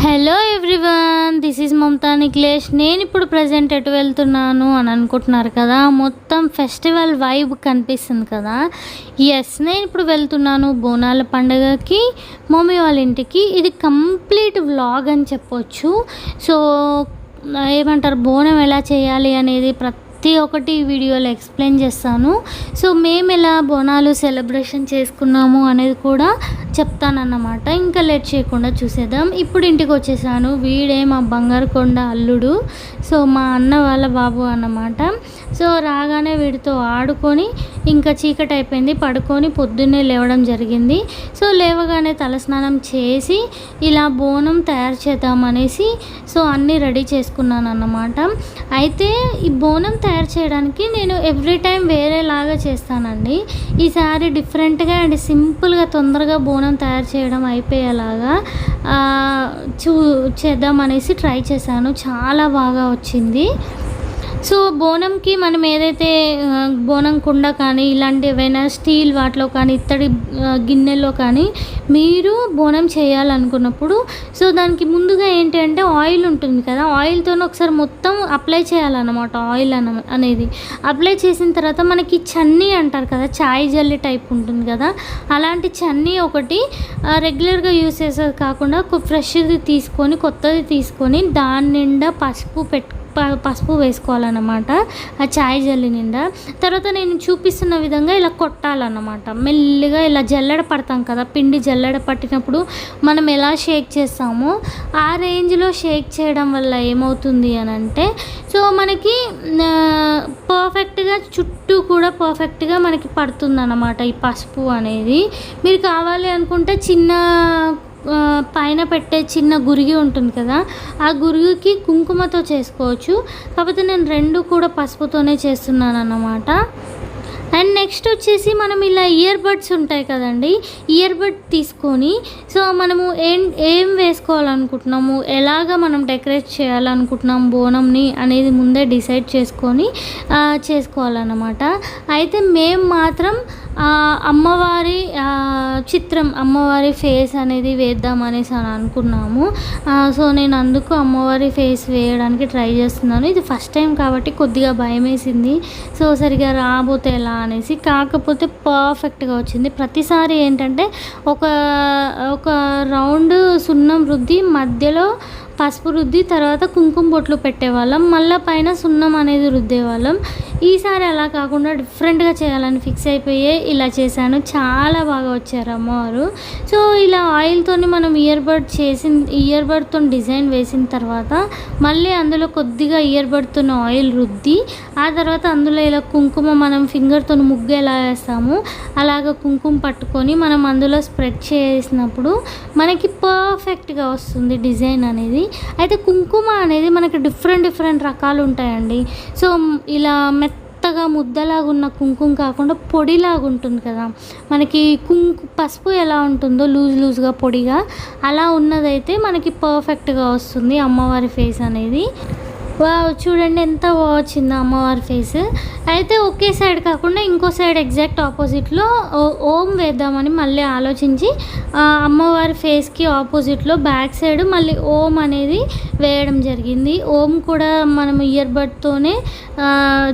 Hello everyone this is Mamata Niklesh నేను ఇప్పుడు present ఎటు వెళ్తున్నాను అని అనుకుంటున్నారు కదా? మొత్తం ఫెస్టివల్ వైబ్ కనిపిస్తుంది కదా? ఎస్ నేను ఇప్పుడు వెళ్తున్నాను బోనాల పండుగకి మమ్మీ వాళ్ళ ఇంటికి. ఇది కంప్లీట్ వ్లాగ్ అని చెప్పొచ్చు. సో ఏమంటారు బోనం ఎలా చేయాలి అనేది ప్రతి ప్రతి ఒక్కటి ఈ వీడియోలో ఎక్స్ప్లెయిన్ చేస్తాను. సో మేము ఎలా బోనాలు సెలబ్రేషన్ చేసుకున్నాము అనేది కూడా చెప్తానన్నమాట. ఇంకా లేట్ చేయకుండా చూసేద్దాం. ఇప్పుడు ఇంటికి వచ్చేసాను. వీడే మా బంగారు కొండ అల్లుడు. సో మా అన్న వాళ్ళ బాబు అన్నమాట. సో రాగానే వీడితో ఆడుకొని ఇంకా చీకటి అయిపోయింది. పడుకొని పొద్దున్నే లేవడం జరిగింది. సో లేవగానే తలస్నానం చేసి ఇలా బోనం తయారు చేద్దామనేసి సో అన్నీ రెడీ చేసుకున్నాను అన్నమాట అయితే ఈ బోనం తయారు చేయడానికి నేను ఎవ్రీ టైం వేరేలాగా చేస్తానండి. ఈసారి డిఫరెంట్గా అండ్ సింపుల్గా తొందరగా బోనం తయారు చేయడం అయిపోయేలాగా చూ చేద్దామనేసి ట్రై చేశాను. చాలా బాగా వచ్చింది. సో బోనంకి మనం ఏదైతే బోనం కుండ కానీ ఇలాంటి ఏవైనా స్టీల్ వాటిలో కానీ ఇత్తడి గిన్నెలో కానీ మీరు బోనం చేయాలనుకున్నప్పుడు సో దానికి ముందుగా ఏంటి అంటే ఆయిల్ ఉంటుంది కదా ఆయిల్తో ఒకసారి మొత్తం అప్లై చేయాలన్నమాట ఆయిల్ అన అనేది. అప్లై చేసిన తర్వాత మనకి చన్నీ అంటారు కదా చాయ్ జల్లి టైప్ ఉంటుంది కదా అలాంటి చన్నీ ఒకటి రెగ్యులర్గా యూస్ చేసేది కాకుండా ఒక ఫ్రెష్ది తీసుకొని కొత్తది తీసుకొని దాని నిండా పసుపు పెట్టు పసుపు వేసుకోవాలన్నమాట ఆ చాయ్ జల్లి నిండా. తర్వాత నేను చూపిస్తున్న విధంగా ఇలా కొట్టాలన్నమాట. మెల్లిగా ఇలా జల్లెడ పడతాం కదా పిండి జల్లెడ పట్టినప్పుడు మనం ఎలా షేక్ చేస్తామో ఆ రేంజ్లో షేక్ చేయడం వల్ల ఏమవుతుంది అని అంటే సో మనకి పర్ఫెక్ట్గా చుట్టూ కూడా పర్ఫెక్ట్గా మనకి పడుతుంది ఈ పసుపు అనేది. మీరు కావాలి అనుకుంటే చిన్న పైన పెట్టే చిన్న గురిగి ఉంటుంది కదా ఆ గురిగికి కుంకుమతో చేసుకోవచ్చు. కాకపోతే నేను రెండు కూడా పసుపుతోనే చేస్తున్నాను అన్నమాట అండ్ నెక్స్ట్ వచ్చేసి మనం ఇలా ఇయర్ బడ్స్ ఉంటాయి కదండి ఇయర్ బడ్ తీసుకొని సో మనము ఏం ఏం వేసుకోవాలనుకుంటున్నాము ఎలాగ మనం డెకరేట్ చేయాలనుకుంటున్నాం బోనంని అనేది ముందే డిసైడ్ చేసుకొని చేసుకోవాలన్నమాట. అయితే మేము మాత్రం అమ్మవారి చిత్రం అమ్మవారి ఫేస్ అనేది వేద్దాం అనేసి అని అనుకున్నాము. సో నేను అందుకు అమ్మవారి ఫేస్ వేయడానికి ట్రై చేస్తున్నాను. ఇది ఫస్ట్ టైం కాబట్టి కొద్దిగా భయం వేసింది. సో సరిగా రాబోతే ఎలా అనేసి. కాకపోతే పర్ఫెక్ట్గా వచ్చింది. ప్రతిసారి ఏంటంటే ఒక ఒక రౌండ్ సున్నం రుద్ది మధ్యలో పసుపు రుద్ది తర్వాత కుంకుమ బొట్లు పెట్టేవాళ్ళం. మళ్ళీ పైన సున్నం అనేది రుద్దేవాళ్ళం. ఈసారి అలా కాకుండా డిఫరెంట్గా చేయాలని ఫిక్స్ అయిపోయే ఇలా చేశాను. చాలా బాగా వచ్చారు అమ్మవారు. సో ఇలా ఆయిల్తోని మనం ఇయర్ బడ్ చేసిన ఇయర్ బడ్తో డిజైన్ వేసిన తర్వాత మళ్ళీ అందులో కొద్దిగా ఇయర్ బడ్తో ఆయిల్ రుద్ది ఆ తర్వాత అందులో ఇలా కుంకుమ మనం ఫింగర్తో ముగ్గు ఎలా వేస్తామో అలాగ కుంకుమ పట్టుకొని మనం అందులో స్ప్రెడ్ చేసినప్పుడు మనకి పర్ఫెక్ట్గా వస్తుంది డిజైన్ అనేది. అయితే కుంకుమ అనేది మనకి డిఫరెంట్ డిఫరెంట్ రకాలు ఉంటాయండి. సో ఇలా మెత్తగా ముద్దలాగా ఉన్న కుంకుమ కాకుండా పొడిలాగా ఉంటుంది కదా. మనకి కుంకు పసుపు ఎలా ఉంటుందో లూజ్ లూజ్గా పొడిగా అలా ఉన్నదైతే మనకి పర్ఫెక్ట్గా వస్తుంది అమ్మవారి ఫేస్ అనేది. వావ్ చూడండి ఎంత బాగా అమ్మవారి ఫేస్. అయితే ఒకే సైడ్ కాకుండా ఇంకో సైడ్ ఎగ్జాక్ట్ ఆపోజిట్లో ఓ- ఓం వేద్దామని మళ్ళీ ఆలోచించి అమ్మవారి ఫేస్కి ఆపోజిట్లో బ్యాక్ సైడ్ మళ్ళీ ఓం అనేది వేయడం జరిగింది. ఓం కూడా మనం ఇయర్ బడ్తోనే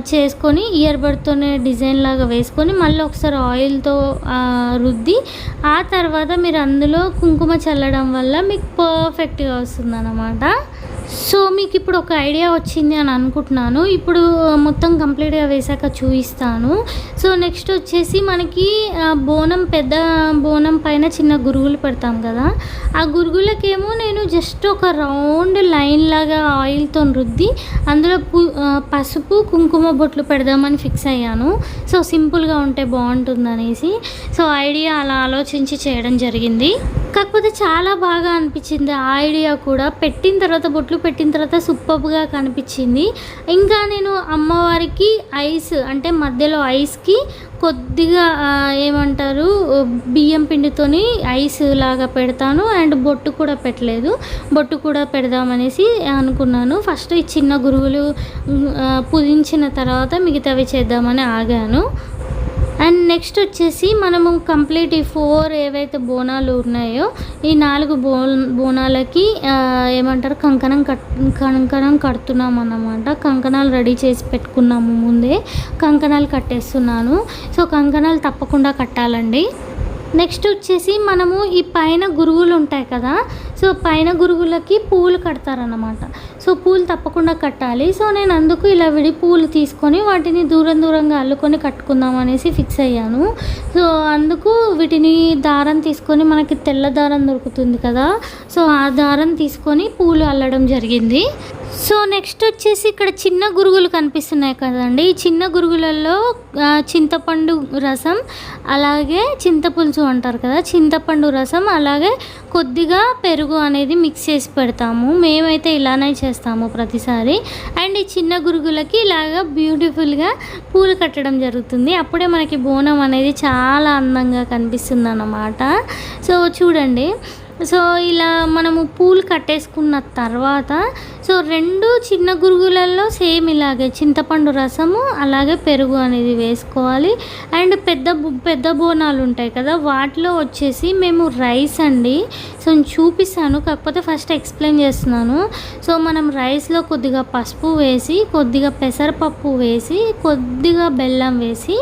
చేసుకొని ఇయర్ బడ్తోనే డిజైన్ లాగా వేసుకొని మళ్ళీ ఒకసారి ఆయిల్తో రుద్ది ఆ తర్వాత మీరు అందులో కుంకుమ చల్లడం వల్ల మీకు పర్ఫెక్ట్గా వస్తుంది అన్నమాట సో మీకు ఇప్పుడు ఒక ఐడియా వచ్చింది అని అనుకుంటున్నాను. ఇప్పుడు మొత్తం కంప్లీట్గా వేసాక చూపిస్తాను. సో నెక్స్ట్ వచ్చేసి మనకి బోనం పెద్ద బోనం పైన చిన్న గురుగులు పెడతాం కదా. ఆ గురుగులకేమో నేను జస్ట్ ఒక రౌండ్ లైన్ లాగా ఆయిల్తో రుద్ది అందులో పసుపు కుంకుమ బొట్లు పెడదామని ఫిక్స్ అయ్యాను. సో సింపుల్గా ఉంటే బాగుంటుందనేసి సో ఐడియా అలా ఆలోచించి చేయడం జరిగింది. కాకపోతే చాలా బాగా అనిపించింది ఆ ఐడియా కూడా. పెట్టిన తర్వాత బొట్లు పెట్టిన తర్వాత సూపర్గా కనిపించింది. ఇంకా నేను అమ్మవారికి ఐస్ అంటే మధ్యలో ఐస్కి కొద్దిగా ఏమంటారు బియ్యం పిండితోని ఐస్ లాగా పెడతాను. అండ్ బొట్టు కూడా పెట్టలేదు. బొట్టు కూడా పెడదామనేసి అనుకున్నాను. ఫస్ట్ ఈ చిన్న గురువులు పుదించిన తర్వాత మిగతావి చేద్దామని ఆగాను. అండ్ నెక్స్ట్ వచ్చేసి మనము కంప్లీట్ ఈ ఫోర్ ఏవైతే బోనాలు ఉన్నాయో ఈ నాలుగు బో బోనాలకి ఏమంటారు? కంకణం కట్ కంకణం కడుతున్నాం అన్నమాట. కంకణాలు రెడీ చేసి పెట్టుకున్నాము ముందే. కంకణాలు కట్టేస్తున్నాను. సో కంకణాలు తప్పకుండా కట్టాలండి. నెక్స్ట్ వచ్చేసి మనము ఈ పైన గురుగులు ఉంటాయి కదా సో పైన గురుగులకి పూలు కడతారనమాట సో పూలు తప్పకుండా కట్టాలి. సో నేను అందుకు ఇలా విడి పూలు తీసుకొని వాటిని దూరం దూరంగా అల్లుకొని కట్టుకుందాం అనేసి ఫిక్స్ అయ్యాను. సో అందుకు వీటిని దారం తీసుకొని మనకి తెల్ల దారం దొరుకుతుంది కదా సో ఆ దారం తీసుకొని పూలు అల్లడం జరిగింది. సో నెక్స్ట్ వచ్చేసి ఇక్కడ చిన్న గురుగులు కనిపిస్తున్నాయి కదండి. ఈ చిన్న గురుగులలో చింతపండు రసం అలాగే చింతపులుసు అంటారు కదా చింతపండు రసం అలాగే కొద్దిగా పెరుగు అనేది మిక్స్ చేసి పెడతాము. మేమైతే ఇలానే చేస్తాము ప్రతిసారి. అండ్ ఈ చిన్న గురుగులకి ఇలాగా బ్యూటిఫుల్గా పూలు కట్టడం జరుగుతుంది. అప్పుడే మనకి బోనం అనేది చాలా అందంగా కనిపిస్తుంది అన్నమాట సో చూడండి. సో ఇలా మనము పూలు కట్టేసుకున్న తర్వాత సో రెండు చిన్న గురుగులలో సేమ్ ఇలాగే చింతపండు రసము అలాగే పెరుగు అనేది వేసుకోవాలి. అండ్ పెద్ద పెద్ద బోనాలు ఉంటాయి కదా వాటిలో వచ్చేసి మేము రైస్ అండి. సో చూపిస్తాను కాకపోతే ఫస్ట్ ఎక్స్ప్లెయిన్ చేస్తున్నాను. సో మనం రైస్లో కొద్దిగా పసుపు వేసి కొద్దిగా పెసరపప్పు వేసి కొద్దిగా బెల్లం వేసి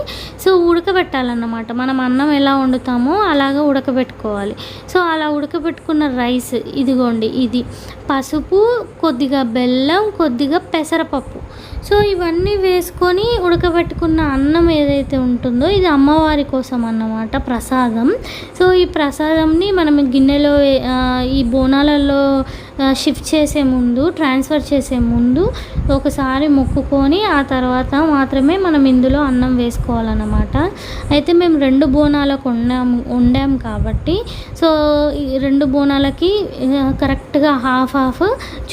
సో ఉడకబెట్టాలన్నమాట. మనం అన్నం ఎలా వండుతామో అలాగా ఉడకబెట్టుకోవాలి. సో అలా ఉడకబెట్టుకున్న రైస్ ఇదిగోండి ఇది. పసుపు కొద్దిగా బెల్లం కొద్దిగా పెసరపప్పు. సో ఇవన్నీ వేసుకొని ఉడకబెట్టుకున్న అన్నం ఏదైతే ఉంటుందో ఇది అమ్మవారి కోసం అన్నమాట ప్రసాదం. సో ఈ ప్రసాదంని మనం గిన్నెలో ఈ బోనాలలో షిఫ్ట్ చేసే ముందు ట్రాన్స్ఫర్ చేసే ముందు ఒకసారి మొక్కుకొని ఆ తర్వాత మాత్రమే మనం ఇందులో అన్నం వేసుకోవాలన్నమాట. అయితే మేము రెండు బోనాలకు వండాం వండాం కాబట్టి సో ఈ రెండు బోనాలకి కరెక్ట్గా హాఫ్ హాఫ్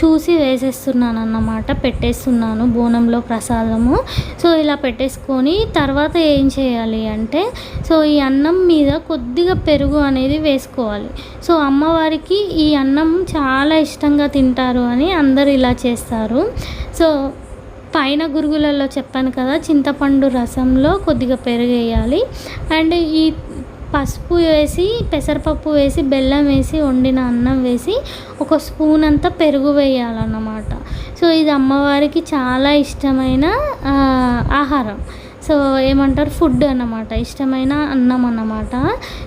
చూసి వేసేస్తున్నాను అన్నమాట పెట్టేస్తున్నాను బోనంలో ప్రసాదము. సో ఇలా పెట్టేసుకొని తర్వాత ఏం చేయాలి అంటే సో ఈ అన్నం మీద కొద్దిగా పెరుగు అనేది వేసుకోవాలి. సో అమ్మవారికి ఈ అన్నం చాలా ఇష్టం ఇష్టంగా తింటారు అని అందరూ ఇలా చేస్తారు. సో పైన గురుగులలో చెప్పాను కదా చింతపండు రసంలో కొద్దిగా పెరుగు వేయాలి అండ్ ఈ పసుపు వేసి పెసరపప్పు వేసి బెల్లం వేసి వండిన అన్నం వేసి ఒక స్పూన్ అంతా పెరుగు వేయాలన్నమాట. సో ఇది అమ్మవారికి చాలా ఇష్టమైన ఆహారం. సో ఏమంటారు? ఫుడ్ అన్నమాట. ఇష్టమైన అన్నం అన్నమాట.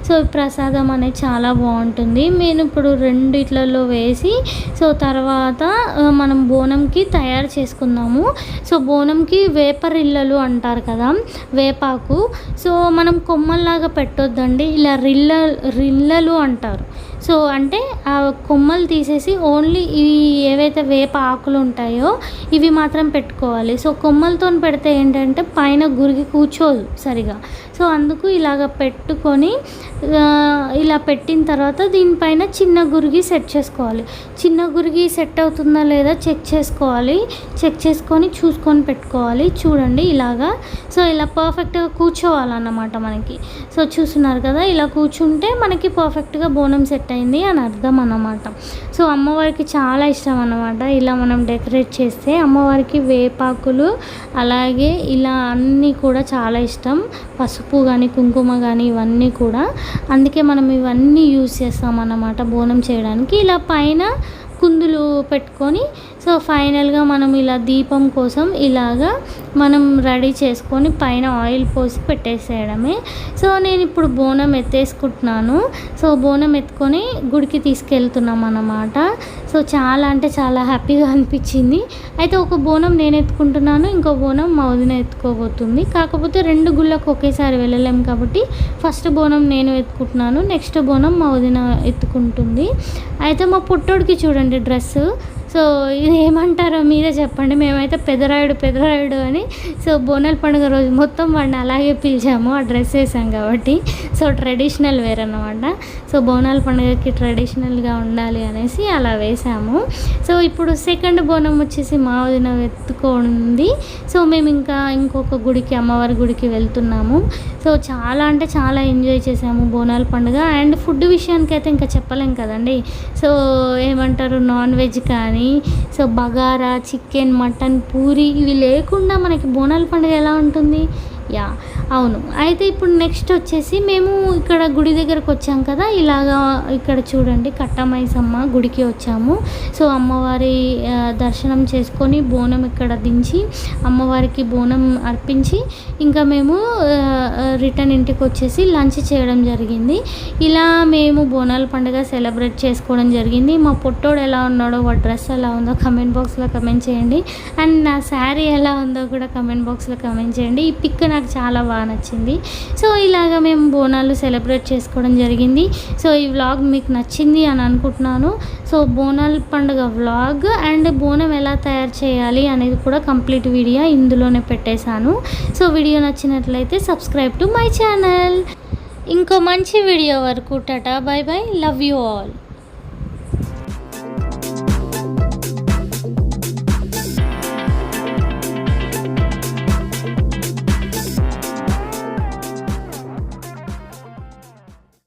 సో ప్రసాదం అనేది చాలా బాగుంటుంది. నేను ఇప్పుడు రెండిట్లలో వేసి సో తర్వాత మనం బోనంకి తయారు చేసుకుందాము. సో బోనంకి వేపరిల్లలు అంటారు కదా వేపాకు. సో మనం కొమ్మల్లాగా పెట్టొద్దండి. ఇలా రిల్ల రిల్లలు అంటారు. సో అంటే ఆ కొమ్మలు తీసేసి ఓన్లీ ఇవి ఏవైతే వేప ఆకులు ఉంటాయో ఇవి మాత్రం పెట్టుకోవాలి. సో కొమ్మలతో పెడితే ఏంటంటే పైన గురికి కూర్చోదు సరిగా. సో అందుకు ఇలాగ పెట్టుకొని ఇలా పెట్టిన తర్వాత దీనిపైన చిన్న గురిగి సెట్ చేసుకోవాలి. చిన్న గురిగి సెట్ అవుతుందా లేదా చెక్ చేసుకోవాలి. చెక్ చేసుకొని చూసుకొని పెట్టుకోవాలి. చూడండి ఇలాగా. సో ఇలా పర్ఫెక్ట్గా కూర్చోవాలన్నమాట మనకి. సో చూస్తున్నారు కదా ఇలా కూర్చుంటే మనకి పర్ఫెక్ట్గా బోనం సెట్ అయింది అని అర్థం అన్నమాట. సో అమ్మవారికి చాలా ఇష్టం అన్నమాట. ఇలా మనం డెకరేట్ చేస్తే అమ్మవారికి వేపాకులు అలాగే ఇలా అన్నీ కూడా చాలా ఇష్టం. పసుపు కానీ కుంకుమ కానీ ఇవన్నీ కూడా. అందుకే మనం ఇవన్నీ యూజ్ చేస్తాం అన్నమాట బోనం చేయడానికి. ఇలా పైన కుందులు పెట్టుకొని సో ఫైనల్గా మనం ఇలా దీపం కోసం ఇలాగా మనం రెడీ చేసుకొని పైన ఆయిల్ పోసి పెట్టేసేయడమే. సో నేను ఇప్పుడు బోనం ఎత్తేసుకుంటున్నాను. సో బోనం ఎత్తుకొని గుడికి తీసుకెళ్తున్నాం అన్నమాట. సో చాలా అంటే చాలా హ్యాపీగా అనిపించింది. అయితే ఒక బోనం నేను ఎత్తుకుంటున్నాను ఇంకో బోనం మా వదిన ఎత్తుకోబోతుంది. కాకపోతే రెండు గుళ్ళకు ఒకేసారి వెళ్ళలేం కాబట్టి ఫస్ట్ బోనం నేను ఎత్తుకుంటున్నాను నెక్స్ట్ బోనం మా వదిన ఎత్తుకుంటుంది. అయితే మా పుట్టోడికి చూడండి డ్రెస్సు. సో ఇది ఏమంటారో మీరే చెప్పండి. మేమైతే పెదరాయుడు పెదరాయుడు అని సో బోనాల పండుగ రోజు మొత్తం వాడిని అలాగే పిలిచాము. ఆ డ్రెస్ వేసాం కాబట్టి. సో ట్రెడిషనల్ వేర్ అనమాట సో బోనాల పండుగకి ట్రెడిషనల్గా ఉండాలి అనేసి అలా వేసాము. సో ఇప్పుడు సెకండ్ బోనం వచ్చేసి మా వదిన ఎత్తుకోండి సో మేము ఇంకా ఇంకొక గుడికి అమ్మవారి గుడికి వెళ్తున్నాము. సో చాలా అంటే చాలా ఎంజాయ్ చేసాము బోనాల పండుగ. అండ్ ఫుడ్ విషయానికి అయితే ఇంకా చెప్పలేం కదండి. సో ఏమంటారు నాన్ వెజ్ కానీ so bagara chicken mutton puri ఇవి లేకుండా మనకి బోనాల పండుగ ఎలా ఉంటుంది? యా అవును. అయితే ఇప్పుడు నెక్స్ట్ వచ్చేసి మేము ఇక్కడ గుడి దగ్గరకు వచ్చాం కదా ఇలాగా ఇక్కడ చూడండి కట్టమైసమ్మ గుడికి వచ్చాము. సో అమ్మవారి దర్శనం చేసుకొని బోనం ఇక్కడ దించి అమ్మవారికి బోనం అర్పించి ఇంకా మేము రిటర్న్ ఇంటికి వచ్చేసి లంచ్ చేయడం జరిగింది. ఇలా మేము బోనాల పండుగ సెలబ్రేట్ చేసుకోవడం జరిగింది. మా పొట్టోడు ఎలా ఉన్నాడో వాడి డ్రెస్ ఎలా ఉందో కమెంట్ బాక్స్లో కమెంట్ చేయండి. అండ్ నా శారీ ఎలా ఉందో కూడా కమెంట్ బాక్స్లో కమెంట్ చేయండి. ఈ పిక్ నాకు చాలా బాగా నచ్చింది. సో ఇలాగ మేము బోనాలు సెలబ్రేట్ చేసుకోవడం జరిగింది. సో ఈ వ్లాగ్ మీకు నచ్చింది అని అనుకుంటున్నాను. సో బోనాల పండుగ వ్లాగ్ అండ్ బోనం ఎలా తయారు చేయాలి అనేది కూడా కంప్లీట్ వీడియో ఇందులోనే పెట్టేశాను. సో వీడియో నచ్చినట్లయితే సబ్స్క్రైబ్ టు మై ఛానల్. ఇంకో మంచి వీడియో వరకు tata bye bye love you all